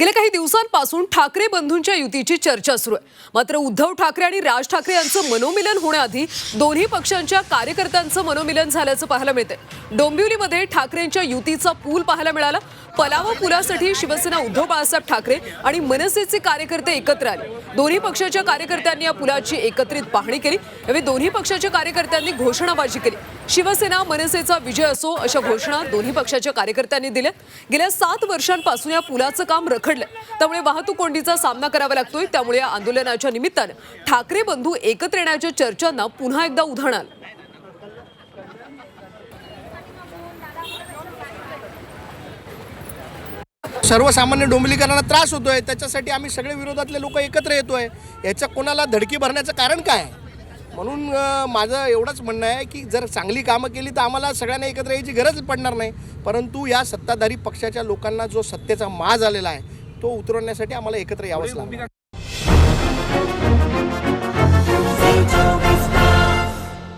गेल्या काही दिवसांपासून ठाकरे बंधूंच्या युतीची चर्चा सुरू आहे. मात्र उद्धव ठाकरे आणि राज ठाकरे यांचं मनोमिलन होण्याआधी दोन्ही पक्षांच्या कार्यकर्त्यांचं मनोमिलन झाल्याचं पाहायला मिळतंय. डोंबिवलीमध्ये ठाकरेंच्या युतीचा पूल पाहायला मिळाला. पलावा पुलासाठी शिवसेना उद्धव बाळासाहेब ठाकरे आणि मनसेचे कार्यकर्ते एकत्र आले. दोन्ही पक्षाच्या कार्यकर्त्यांनी या पुलाची एकत्रित पाहणी केली. यावेळी दोन्ही पक्षाच्या कार्यकर्त्यांनी घोषणाबाजी केली. शिवसेना मनसेचा विजय असो अशा घोषणा दोन्ही पक्षाच्या कार्यकर्त्यांनी दिल्या गेल्या सात वर्षांपासून या पुलाचं काम रखडलं त्यामुळे वाहतूक कोंडीचा सामना करावा लागतोय. त्यामुळे या आंदोलनाच्या निमित्तानं ठाकरे बंधू एकत्र येण्याच्या चर्चांना पुन्हा एकदा उधाण आलं. सर्वसामान्य डोंबिलीकरांना त्रास होतोय. त्याच्यासाठी आम्ही सगळे विरोधातले लोक एकत्र येतोय. याच्या कोणाला धडकी भरण्याचं कारण काय? म्हणून माझं एवढंच म्हणणं आहे की जर चांगली कामं केली तर आम्हाला सगळ्यांना एकत्र यायची गरज पडणार नाही. परंतु या सत्ताधारी पक्षाच्या लोकांना जो सत्तेचा माज आलेला आहे तो उतरवण्यासाठी आम्हाला एकत्र यावंच लागणार.